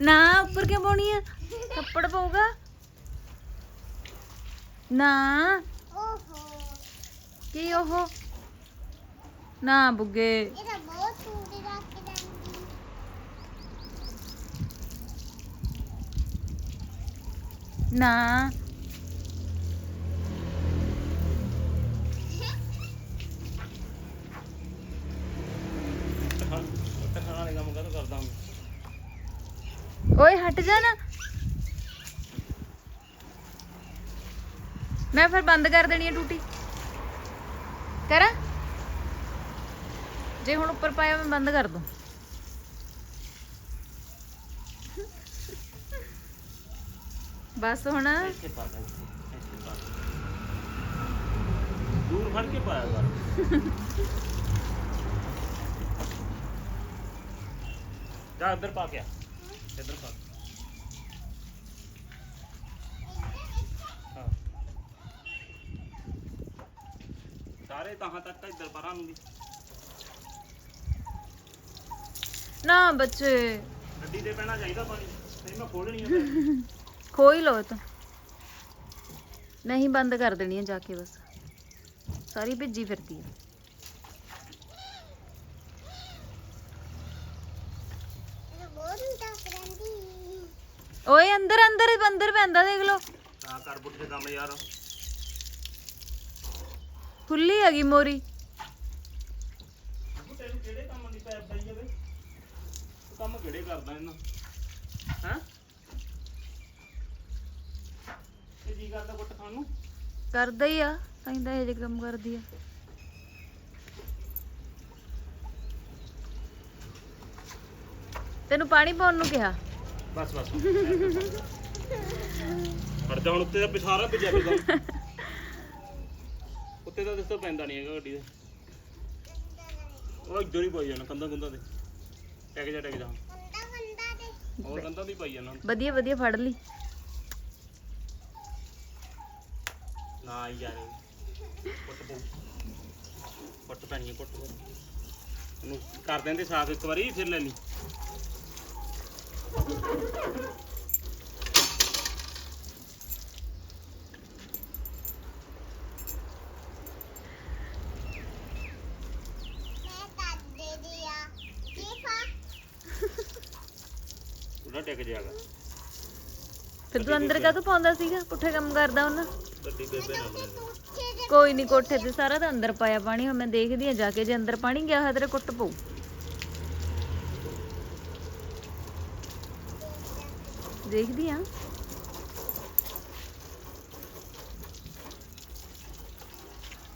ਨਾ ਉੱਪਰ ਕਿਉਂ ਪਾਉਣੀ ਆ? ਥੱਪੜ ਪਊਗਾ। ਨਾ। ਓਹੋ ਕੀ ਉਹ? ਨਾ ਬੁੱਗੇ। ਇਹਦਾ ਬਹੁਤ ਸੂੜੀ ਰੱਖ ਨਾ। ਵਾਲੇ ਕੰਮ ਕਦੋਂ ਕਰਦਾ ਹਾਂ ਓਏ ਹਟ ਜਾ ਨਾ। ਮੈਂ ਫਿਰ ਬੰਦ ਕਰ ਦੇਣੀ ਹੈ ਟੂਟੀ ਕਰਾਂ? ਜੇ ਹੁਣ ਉੱਪਰ ਪਾਇਆ ਮੈਂ ਬੰਦ ਕਰ ਦੂੰ। ਬਸ ਹੁਣ। ਇੱਥੇ ਪਾ ਲੈ, ਇੱਥੇ ਪਾ ਲੈ। ਦੂਰ ਫੜ ਕੇ ਪਾਇਆ ਕਰ। ਜਾ, ਇੱਧਰ ਪਾ ਕੇ ਇੱਧਰ ਪਾ ਹਾਂ। ਸਾਰੇ ਤਾਹਾਂ ਤੱਕ ਇੱਧਰ ਪਰਾਂ ਨੂੰ ਬੱਚੇ। ਗੱਡੀ ਤੇ ਪੈਣਾ ਚਾਹੀਦਾ ਪਾਣੀ। ਨਹੀਂ ਮੈਂ ਖੋਲਣੀ ਆ। ਫਿਰ। ਖੋ ਹੀ ਲੋ ਤਾਂ। ਨਹੀਂ ਬੰਦ ਕਰ ਦੇਣੀ ਹੈ ਜਾ ਕੇ ਬਸ। ਸਾਰੀ ਭਿੱਜੀ ਫਿਰਦੀ ਹੈ ਇਹਦਾ ਬਹੁਤ ਟੱਕ ਰਹਿੰਦੀ ਓਏ ਅੰਦਰ ਅੰਦਰ ਅੰਦਰ ਪੈਂਦਾ ਦੇਖ ਲੋ ਹਾਂ ਕਰ ਬੁੱਢੇ ਕੰਮ ਯਾਰ। ਖੁੱਲੀ ਹੈਗੀ ਮੋਰੀ। ਤੈਨੂੰ ਕਿਹੜੇ ਕੰਮ ਦੀ ਪੈਪ ਪਈ ਜਾਵੇ ਤੂੰ ਕੰਮ ਕਿਹੜੇ ਕਰਦਾ ਇਹਨਾਂ? ਹੈਂ? ਇਹ ਜੀ ਕਰਦਾ ਕੁੱਟ ਖਾਣ ਨੂੰ ਕਰਦਾ ਹੀ ਆ ਤਾਂ ਹੀ ਤਾਂ ਇਹ ਜਿਹੇ ਕੰਮ ਕਰਦੀ ਆ। ਤੈਨੂੰ ਪਾਣੀ ਪਾਉਣ ਨੂੰ ਕਿਹਾ? ਬਸ ਬਸ ਹਟ ਜਾ ਹੁਣ ਉੱਤੇ ਦਾ ਪਿਛਾਰਾ ਭਿੱਜਿਆ ਫਿਰਦਾ ਉੱਤੇ ਤਾਂ ਦਿਸਦਾ ਪੈਂਦਾ ਨਹੀਂ ਹੈਗਾ ਗੱਡੀ ਦੇ। ਉਹ ਇੱਧਰ ਹੀ ਪਾਈ ਜਾਣਾ ਕੰਧਾਂ ਕੁੰਧਾਂ ਤੇ। ਟਿਕ ਜਾ ਟਿਕ ਜਾ। ਹੋਰ ਕੰਧਾਂ ਹੀ ਪਾਈ ਜਾਣਾ। ਵਧੀਆ ਵਧੀਆ ਫੜ ਲਈ। ਨਾ ਯਾਰ। ਕੁੱਟ ਪਊ। ਕੁੱਟ ਪੈਣੀ ਹੈ, ਕੁੱਟ। ਉਹਨੂੰ ਕਰ ਦਿੰਦੇ ਸਾਫ਼ ਇੱਕ ਵਾਰੀ ਫਿਰ ਲੈ ਲਈ। ਦੀ ਉਹਦਾ ਟਿਕ ਜਾਗਾ ਫਿਰ ਤੂੰ ਅੰਦਰ ਕਾਹਤੋਂ ਪਾਉਂਦਾ ਸੀਗਾ? ਪੁੱਠੇ ਕੰਮ ਕਰਦਾ ਉਹਨਾਂ ਗੱਡੀ ਬੇਬੇ ਕੋਈ ਨਹੀਂ ਕੋਠੇ ਤੇ ਸਾਰਾ ਤਾਂ ਅੰਦਰ ਪਾਇਆ ਪਾਣੀ ਹੁਣ ਮੈਂ ਦੇਖਦੀ ਆ ਜਾ ਕੇ ਜੇ ਅੰਦਰ ਪਾਣੀ ਗਿਆ ਹੋਇਆ ਤੇਰੇ ਕੁੱਟ ਪਊ। ਦੇਖਦੀ ਆ।